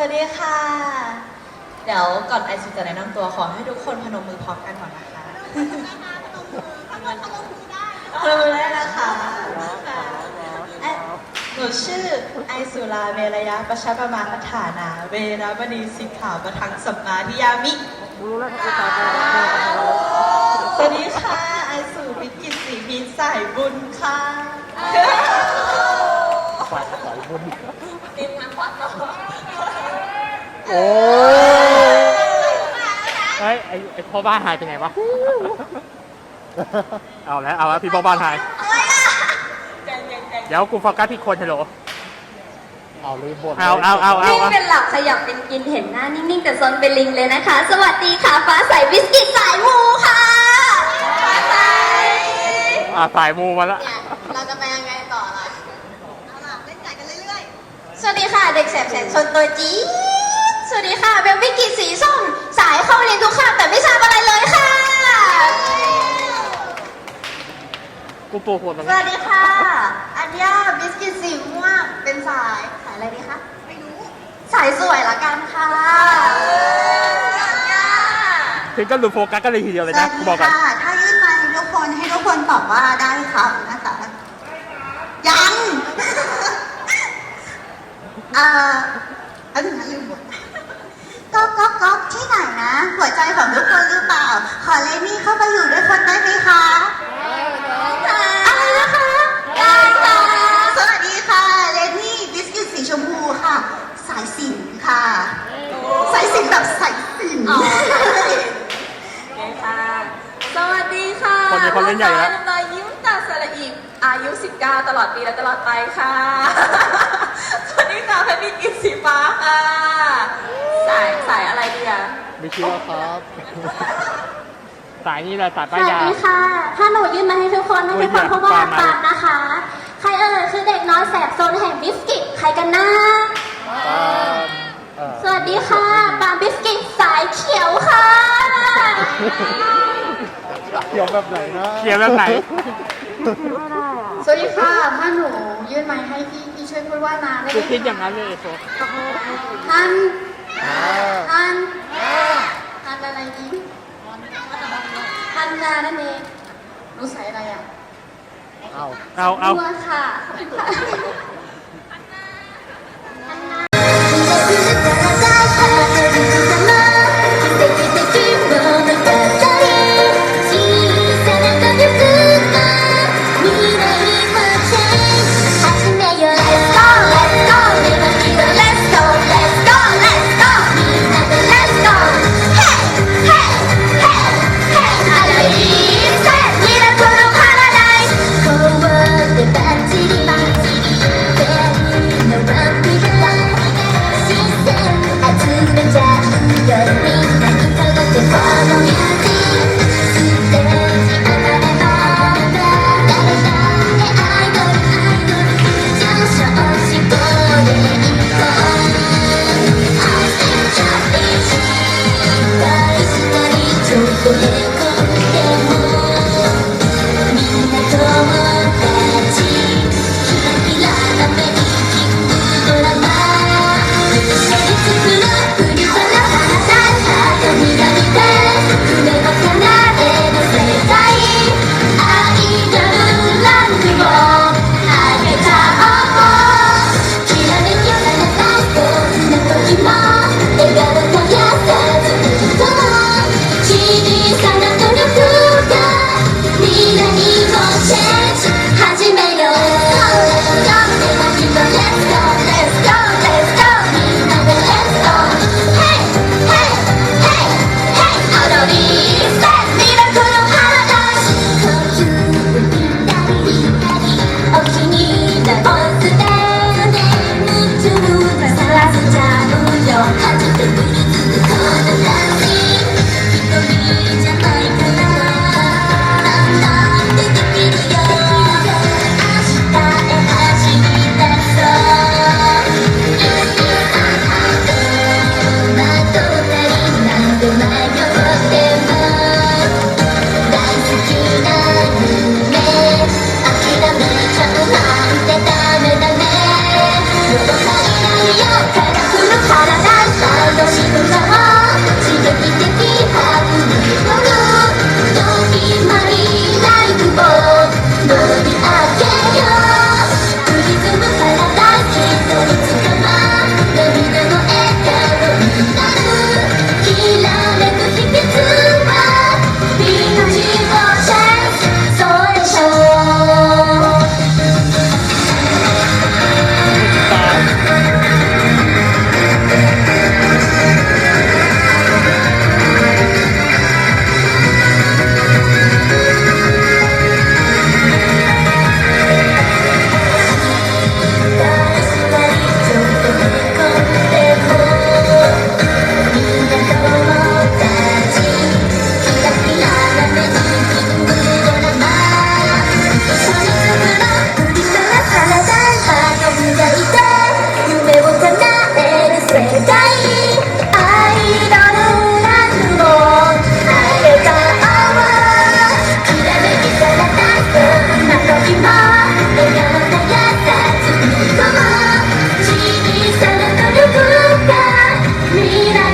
วัสดีค่ะ เดี๋ยวก่อนไอซูจะแนะนำตัวขอให้ทุกคนพนมมือพร้อมกันก่อนนะคะพนมมือได้นะคะค่ะเอ๊ะหนูชื่อไอสุราเมรยะประชาประมาณฐานา เวรมณีสิกขาวประทังสัมมาทิยามิสวัสดีค่ะ ไอสุวิกิตศรีพีสายบุญค่ะฝากสายบุญทีมงานวัดเนาะ โอ้เฮ้ยไอไอพ่อบ้านหายไปไหนวะ เอาแล้วเอาแล้วพี่พ่อบ้านหาย เดี๋ยวกูโฟกัสที่คนฮัลโหล เอาลืมบทเอาเอาเอาเอานิ่งเอาเป็นหลับขยับเป็นกินเห็นหน้านิ่งๆแต่ซนเป็นลิงเลยนะคะ สวัสดีค่ะฟ้าใสบิสกิตสายมูค่ะฟ้าใสอ่าสายมูมาละ เนี่ยเราจะไปยังไงต่อล่ะเอาล่ะเล่นใจกันเรื่อยๆสวัสดีค่ะเด็กแสบแสนชนตัวจี๊ด สวัสดีค่ะเบลวิกิตสีส้มสายเข้าเรียนทุกคาบแต่ไม่ทราบอะไรเลยค่ะ กูปวดหัวตรงสนี้วัสดีค่ะ อัญญาบิสกิตสีม่วงเป็นสาย สายอะไรดีคะ ไม่รู้ สายสวยละกันค่ะอัญญาถึงก็หลุดโฟกัสกันเลยทีเดียวเลยนะกูบอกก่อนถ้ายื่นไมาทุกคนให้ทุกคนตอบว่าได้ครับนะคะยังอ่าอันนั้นลืมหมดก๊อกก๊อกก๊อกที่ไหนนะ หัว ใจของทุกคนหรือเปล่า ขอเลนี่เข้าไปอยู่ด้วยคนได้ไหมคะอะไรนะคะ ได้ค่ะ สวัสดีค่ะ เลนี่บิสกิตสีชมพูค่ะ สายสินค่ะ สายสินแบบสายสินอ๋อโอเคค่ะ สวัสดีค่ะคนนี้เขาเล่นใหญ่แล้วน้ำลายยิ้มตาสระอีกอายุ 19 ตลอดปีและตลอดไปค่ะสวัสดีค่ะแพนนี่กินสีฟ้าค่ะ สายสายอะไรดีอะ ไม่เชื่อครับ สายนี้แหละสายสป้ายวัสยา ดีค่ะ ถ้าหนูยื่นมาให้ทุกคนให้ทุกคนเพราะว่าปามาปามนะคะ ใครเอ่ยคือเด็กน้อยแสบโซนแห่งบิสกิต ใครกันนะเอ่อสวัสดีค่ะปามบิสกิตสายเขียวค่ะเกี่ยวแบบไหนนะเขียนแบบไหน สวัสดีค่ะ ถ้าหนูยื่นไม้ให้พี่ พี่ช่วยพูดว่านาได้ไหกูมคิดอย่างนั้นเลยไอ้โฟท่าน อ่าท่านท่านอะไรดีท่านนานั่นเองหนูใส่อะไรอะเอาเอาเอาตัวค่ะ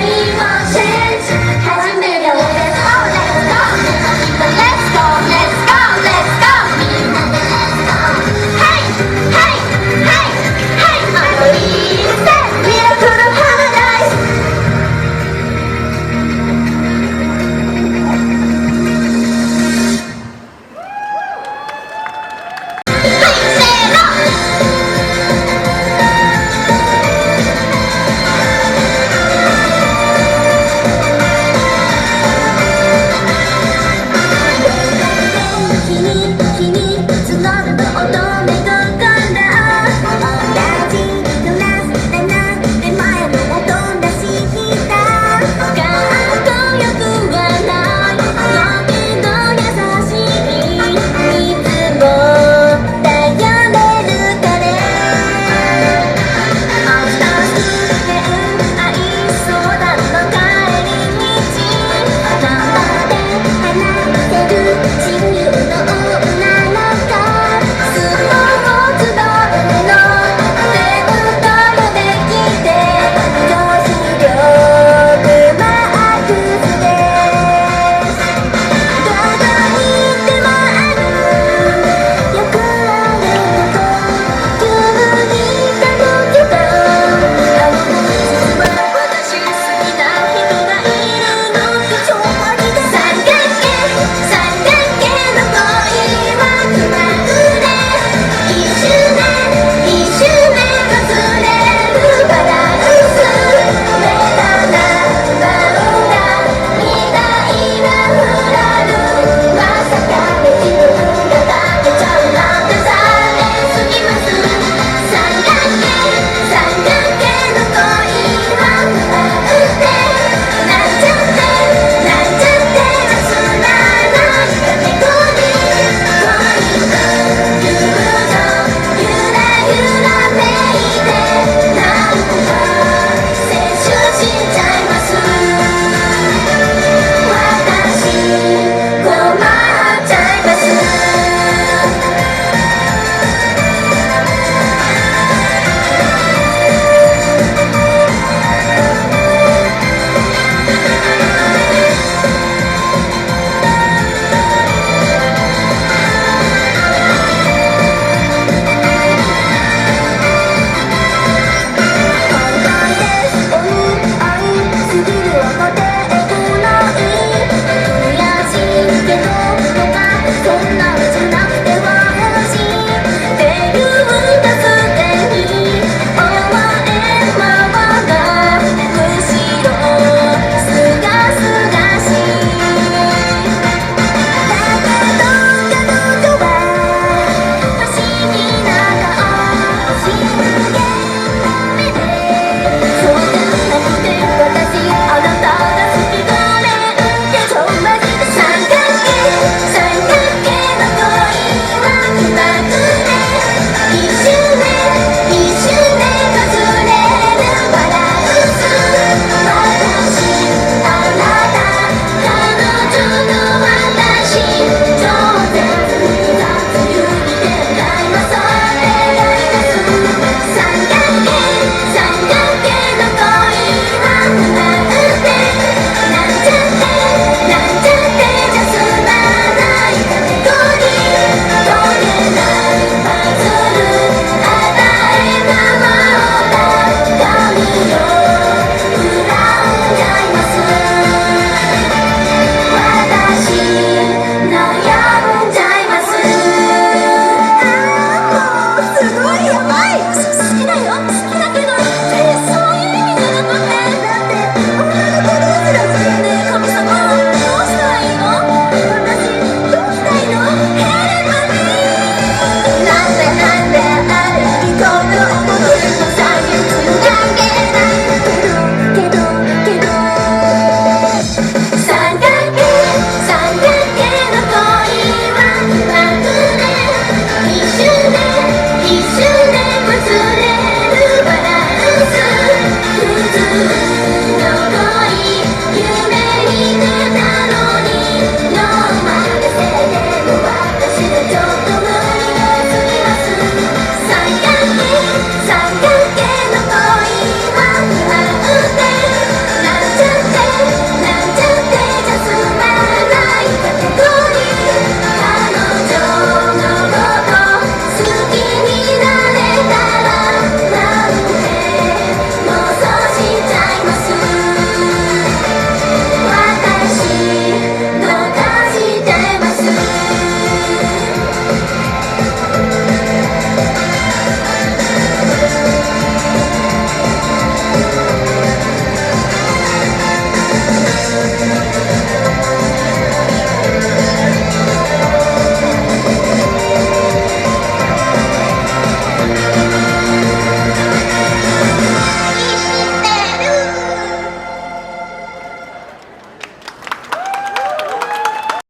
Amen.